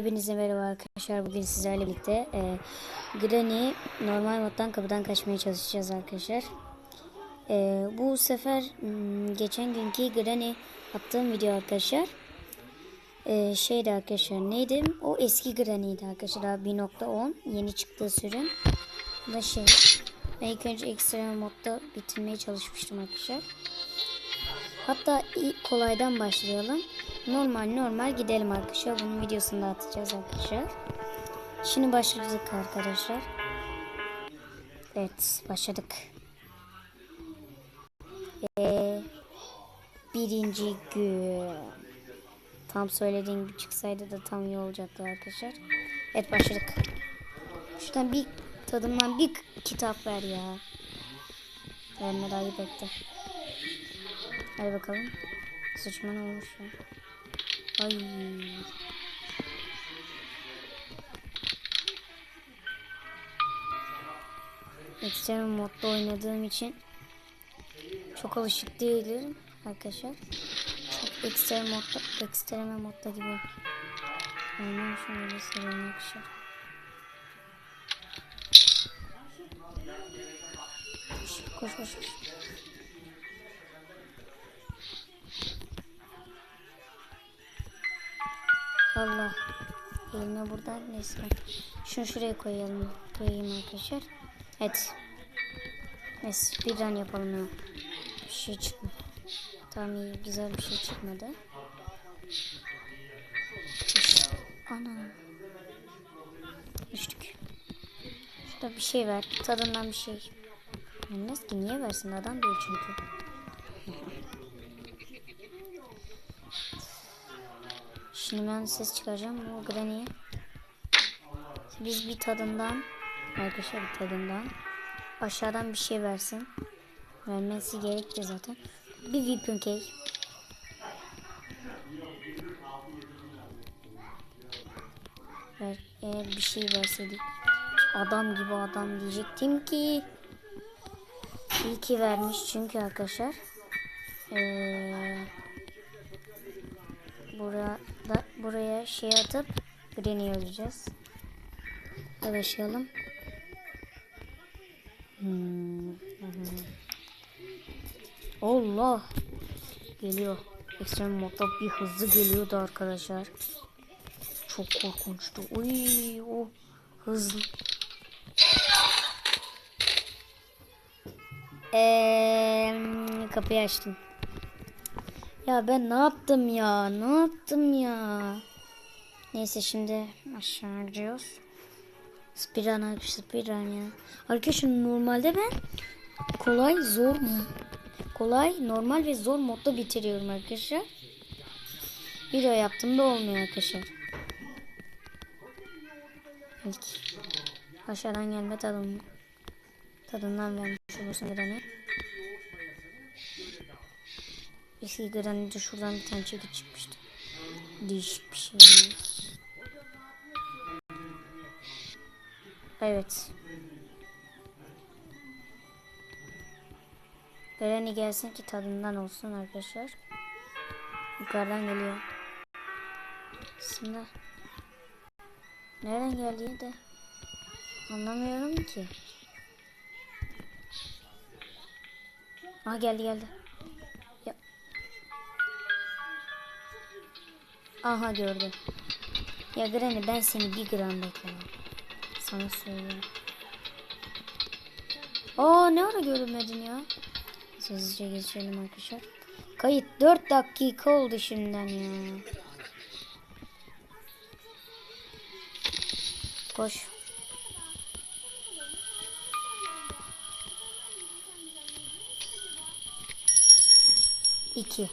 Hepinize merhaba arkadaşlar. Bugün sizlerle birlikte e, Granny normal moddan kapıdan kaçmaya çalışacağız arkadaşlar. E, bu sefer m, geçen günkü Granny attığım video arkadaşlar. E, şeydi arkadaşlar neydi? O eski Granny'ydi arkadaşlar. Daha 1.10 yeni çıktığı sürüm. Bu da şey. Ben ilk önce ekstrem modda bitirmeye çalışmıştım arkadaşlar. Hatta ilk kolaydan başlayalım. Normal normal gidelim arkadaşlar. Bunun videosunu da atacağız arkadaşlar. Şimdi başladık arkadaşlar. Evet başladık. Ve birinci gün. Tam söylediğim gibi çıksaydı da tam iyi olacaktı arkadaşlar. Evet başladık. Şuradan bir tadımdan bir kitap ver ya. Verme daha iyi bekle. Hadi bakalım. Sıçma ne olmuş ya. Ay. Ekstrem modda oynadığım için çok alışık değilim arkadaşlar. Çok ekstrem modda, ekstrem modda gibi oynamışım öyle seviyorum arkadaşlar. Koş koş koş. Allah. Elime buradan neyse. Şunu şuraya koyalım. Koyayım arkadaşlar. Evet. Neyse bir run yapalım ya. Bir şey çıkmadı. Tamam iyi güzel bir şey çıkmadı. Ana. Düştük. Şurada bir şey ver. Tadından bir şey. Bilmez ki niye versin adam değil çünkü. Şimdi ben ses çıkaracağım bu Granny'e. Biz bir tadından arkadaşlar bir tadından aşağıdan bir şey versin. Vermesi gerekti zaten. Bir Weapon Cake. Ver, eğer bir şey verseydik adam gibi adam diyecektim ki iyi ki vermiş çünkü arkadaşlar ee, Burada buraya şey atıp Granny'i. Hadi başlayalım. Hmm. Allah. Geliyor. Ekstrem modda bir hızlı geliyordu arkadaşlar. Çok korkunçtu. Uy, o hızlı. Ee, kapıyı açtım. Ya ben ne yaptım ya? Ne yaptım ya? Neyse şimdi aşağı gidiyoruz. Spiran arkadaşlar spiran ya. Arkadaşlar normalde ben kolay zor kolay normal ve zor modda bitiriyorum arkadaşlar. Video yaptım da olmuyor arkadaşlar. İlk aşağıdan gelme tadım tadından vermiş olursun granny. Eski granny'de şuradan bir tane çekiç çıkmıştı. Değişik bir şey. Evet. Granny gelsin ki tadından olsun arkadaşlar. Yukarıdan geliyor. Aslında nereden geldiği de anlamıyorum ki. Aha geldi geldi. Aha gördü. Ya Granny ben seni bir gram beklemem. Sana söylüyorum. Aa ne ara görmedin ya? Hızlıca geçelim arkadaşlar. Kayıt 4 dakika oldu şimdiden ya. Koş. İki.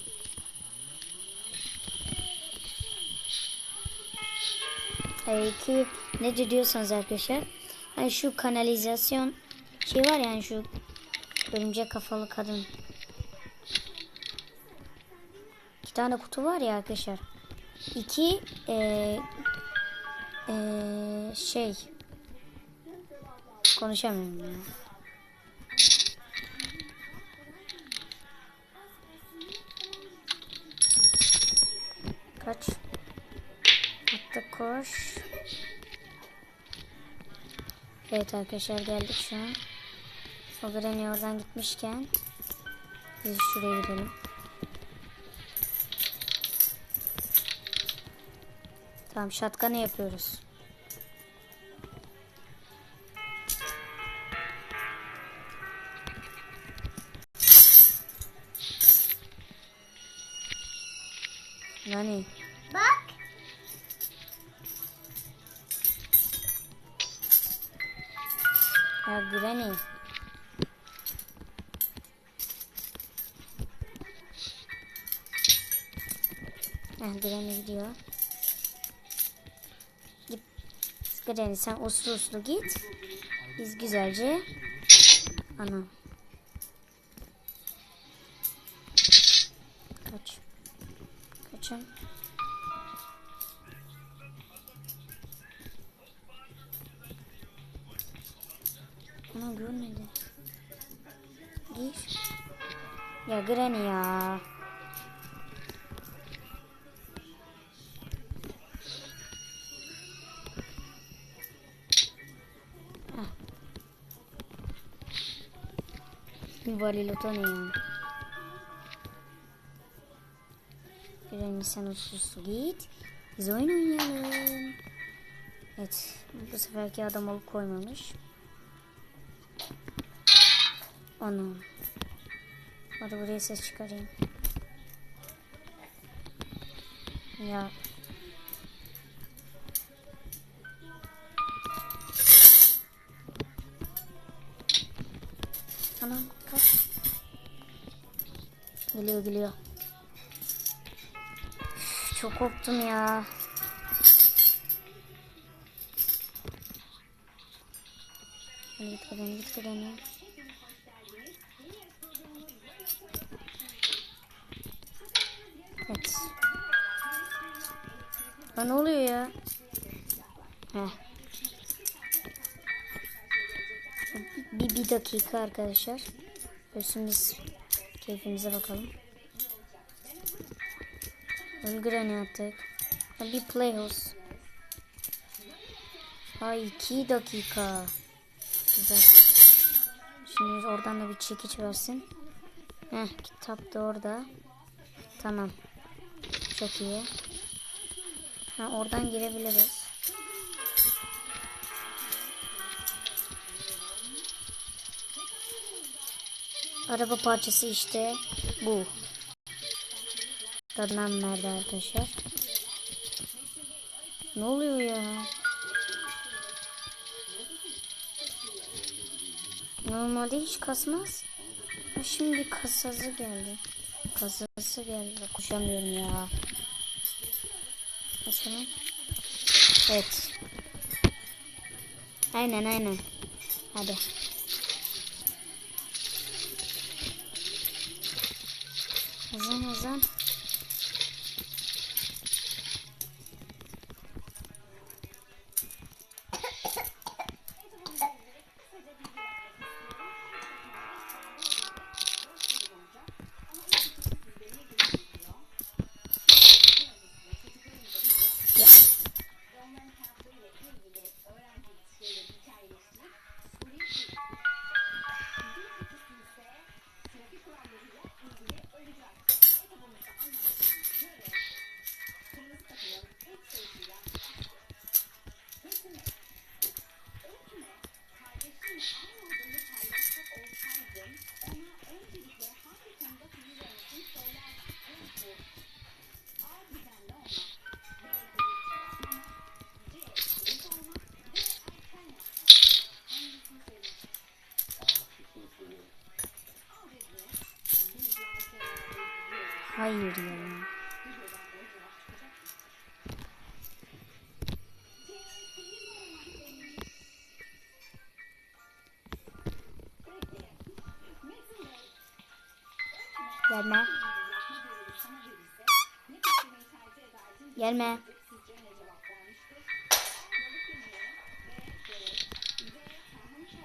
Evet, iki ne diyorsanız arkadaşlar. Yani şu kanalizasyon şey var yani şu örümcek kafalı kadın. İki tane kutu var ya arkadaşlar. İki ee, ee, şey konuşamıyorum ya. Kaç? Attık koş. Evet arkadaşlar geldik şu an. Granny oradan gitmişken biz şuraya gidelim. Tamam şatkanı yapıyoruz. Nani? Ya Granny. Heh, Granny gidiyor. Git. Granny sen uslu uslu git. Biz güzelce. Ana. Valiloto ne ya? Granny sen usulsüz git. Biz oyun oynayalım. Evet. Bu seferki adam olup koymamış. Ana. Hadi buraya ses çıkarayım. Ya. Geliyor geliyor. Çok korktum ya. Git kadın git kadın. Evet. Ha, ne oluyor ya? Heh. Bir, bir dakika arkadaşlar. Ölsün biz keyfimize bakalım. Ölgüren yaptık. Ha, bir playhouse. Ay iki dakika. Güzel. Şimdi oradan da bir çekiç versin. Heh kitap da orada. Tamam. Çok iyi. Ha, oradan girebiliriz. Araba parçası işte bu. Tadından nerede arkadaşlar? Ne oluyor ya? Normalde hiç kasmaz. Şimdi kasası geldi. Kasası geldi. Koşamıyorum ya. Mesela. Evet. Aynen aynen. Hadi. Azan azan. Gelme. Gelme.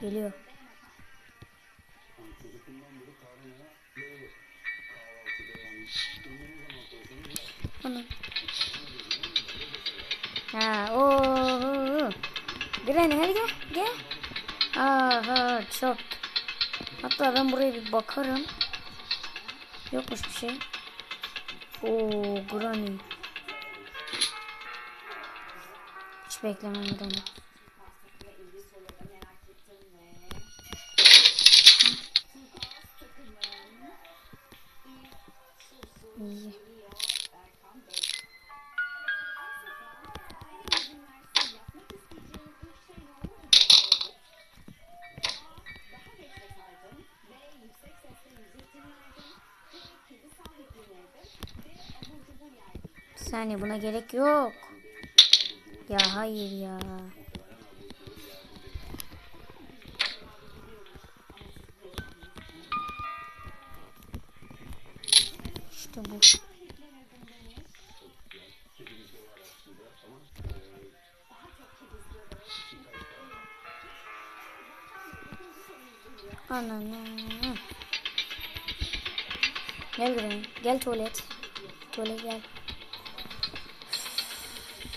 Geliyor. Ana. Ha, oo. Granny hadi gel, gel. Aha, çok. Hatta ben buraya bir bakarım. Yokmuş bir şey. Oo, Granny. Hiç beklemem Granny. Saniye buna gerek yok. Ya hayır ya. İşte bu. Ananı. Gel buraya. Gel tuvalet. Tuvalet gel.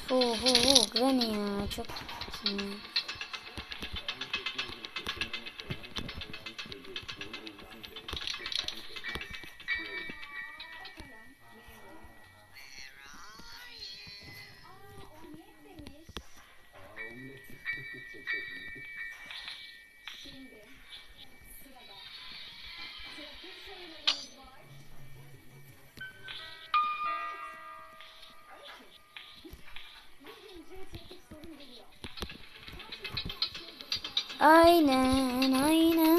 不不不哥你啊去吧行 aynen aynen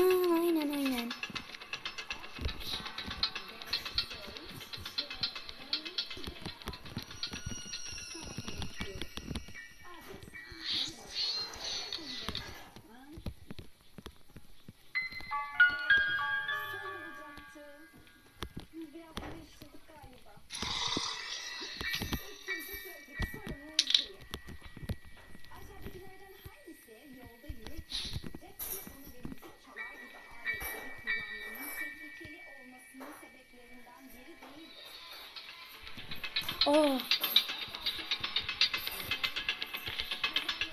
Oh.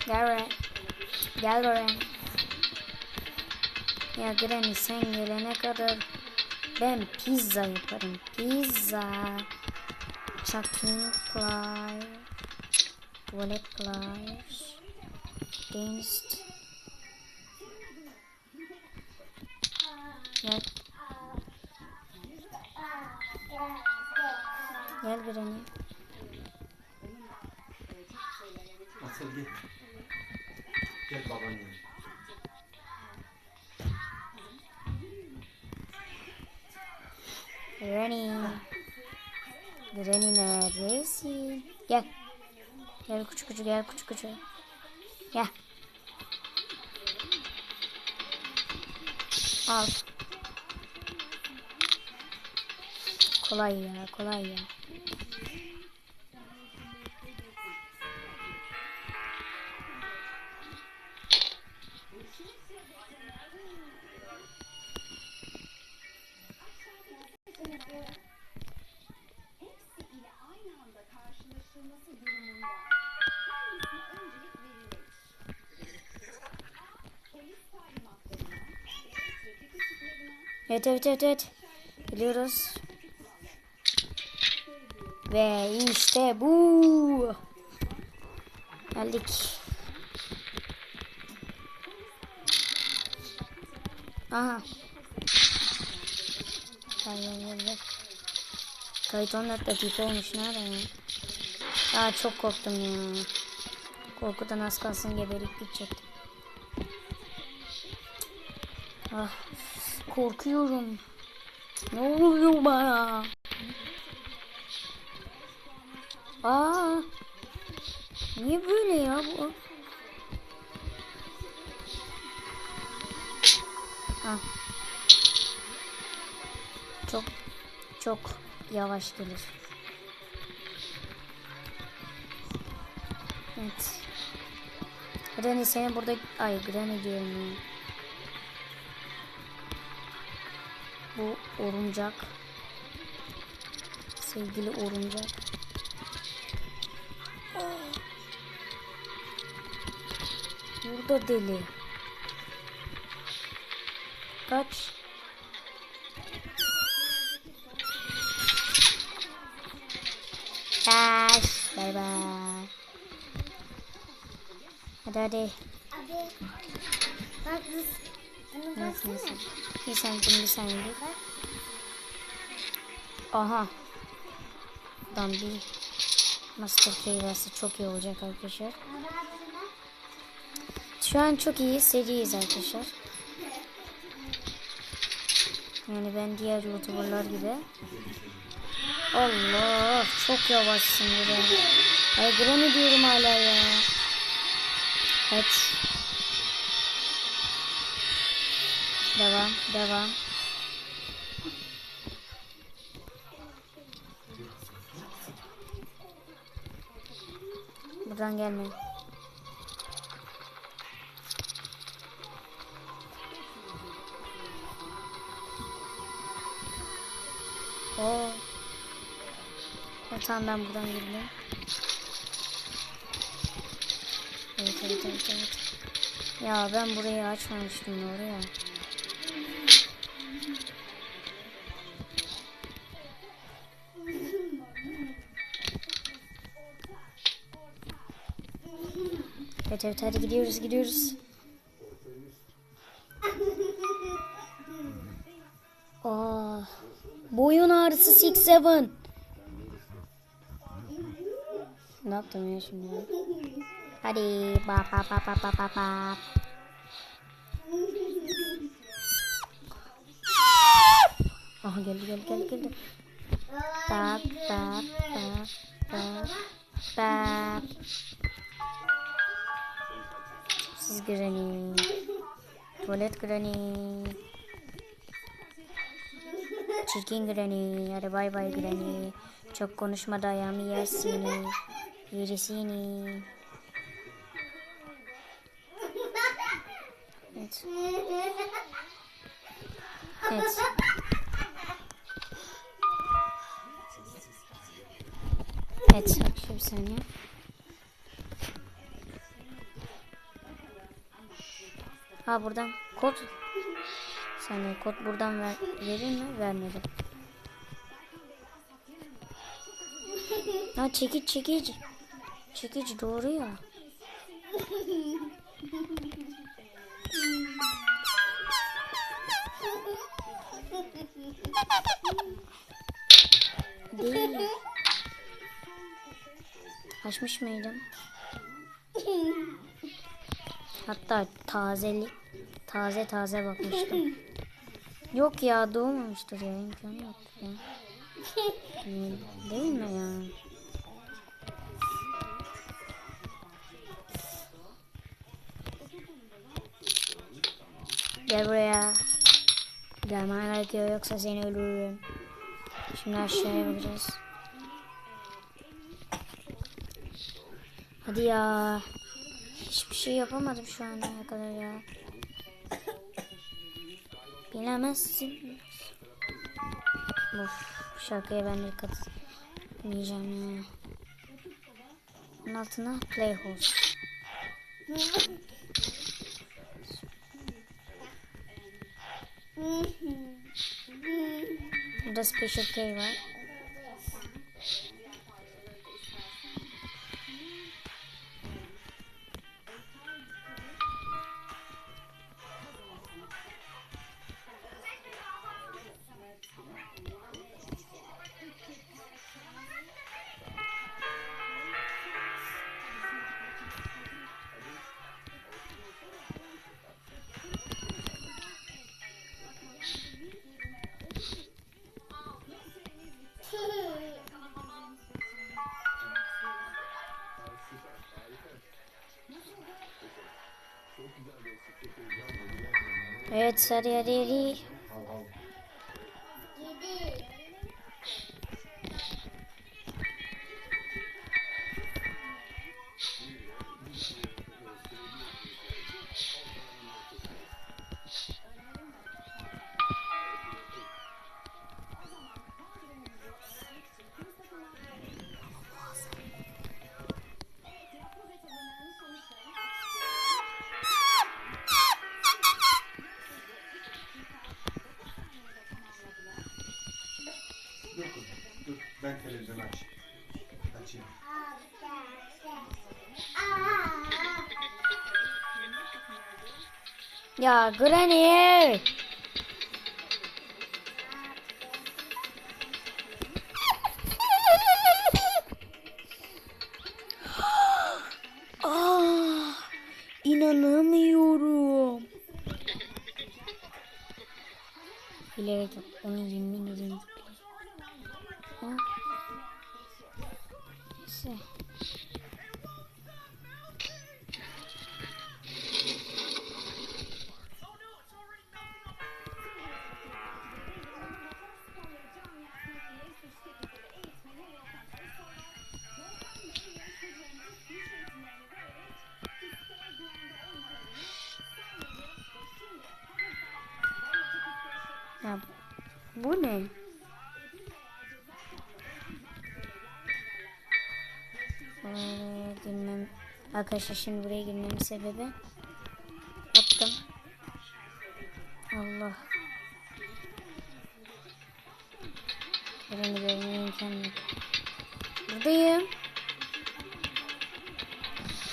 Gel. Gel buraya. Ya Granny sen gelene kadar ben pizza yaparım. Pizza. Chucking pliers. Wallet pliers. Dentist. Granny. Granny neredesin? Gel. Gel küçük küçük gel küçük küçük. Gel. Al. Kolay ya kolay ya. Evet evet evet evet. Biliyoruz. Ve işte bu. Geldik. Aha. Gel gel gel gel. Kayıt 14 dakika olmuş nerede ya? Aa çok korktum ya. Korkudan az kalsın geberip gidecektim. Ah, korkuyorum. Ne oluyor bana? Aa, niye böyle ya bu? Ah. Çok çok yavaş gelir. Evet. Granny seni burada... Ay Granny diyorum ya. Bu oruncak. Sevgili oruncak. Burada deli. Kaç. Kaç. Bay bay. Hadi hadi. Abi. Baksana. neyse. Bir saniye bir saniye. Aha. Bir Master Key varsa çok iyi olacak arkadaşlar. Şu an çok iyi seriyiz arkadaşlar. Yani ben diğer youtuberlar gibi. Allah çok yavaşsın Granny. Ay Granny diyorum hala ya. Evet. Devam devam. Buradan gelme. Oo. Tamam ben buradan girdim. Evet evet evet evet. Ya ben burayı açmamıştım doğru ya. Evet evet hadi gidiyoruz gidiyoruz. Aa, boyun ağrısı 6-7. Ne yaptım ya şimdi? Hadi bap bap bap bap bap bap bap. Aha geldi geldi geldi geldi. Bap bap bap bap bap. Siz Granny. Tuvalet Granny. Çirkin Granny. Hadi bay bay Granny. Çok konuşma da ayağımı yer seni. Yeri seni. Evet. Evet. Evet, arkadaşlar bir saniye. Ha buradan kod. Saniye kod buradan ver, verir mi? Vermedi. Ha çekiç çekiç. Çekiç doğru ya. Değil. Açmış mıydım? Hatta tazelik taze taze bakmıştım. Yok ya doğmamıştır ya imkanı yok ya. Değil mi ya? Gel buraya. Gelmen gerekiyor yoksa seni öldürürüm. Şimdi aşağıya bakacağız. Hadi ya. Şey yapamadım şu ana kadar ya. Bilemezsin. Of şarkıya ben de katılmayacağım ya. Bunun altına Playhouse. Burada Special K var. Evet hadi hadi hadi. Ya Granny! Ah, inanamıyorum. Bilerek onu yemin ederim. Neyse. Arkadaşlar şimdi buraya girmemin sebebi attım. Allah. Yerini görmeye imkan yok. Buradayım.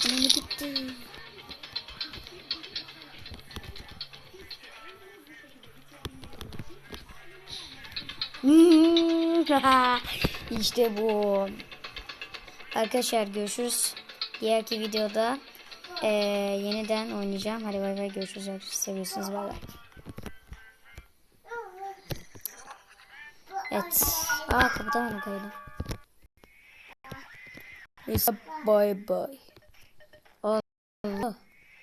Ananı gitti. işte bu. Arkadaşlar görüşürüz. Diğerki videoda eee, yeniden oynayacağım. Hadi bay bay görüşürüz. Seviyorsunuz bay bay. Evet. Aa kapatamadım kaydı. Neyse bay bay.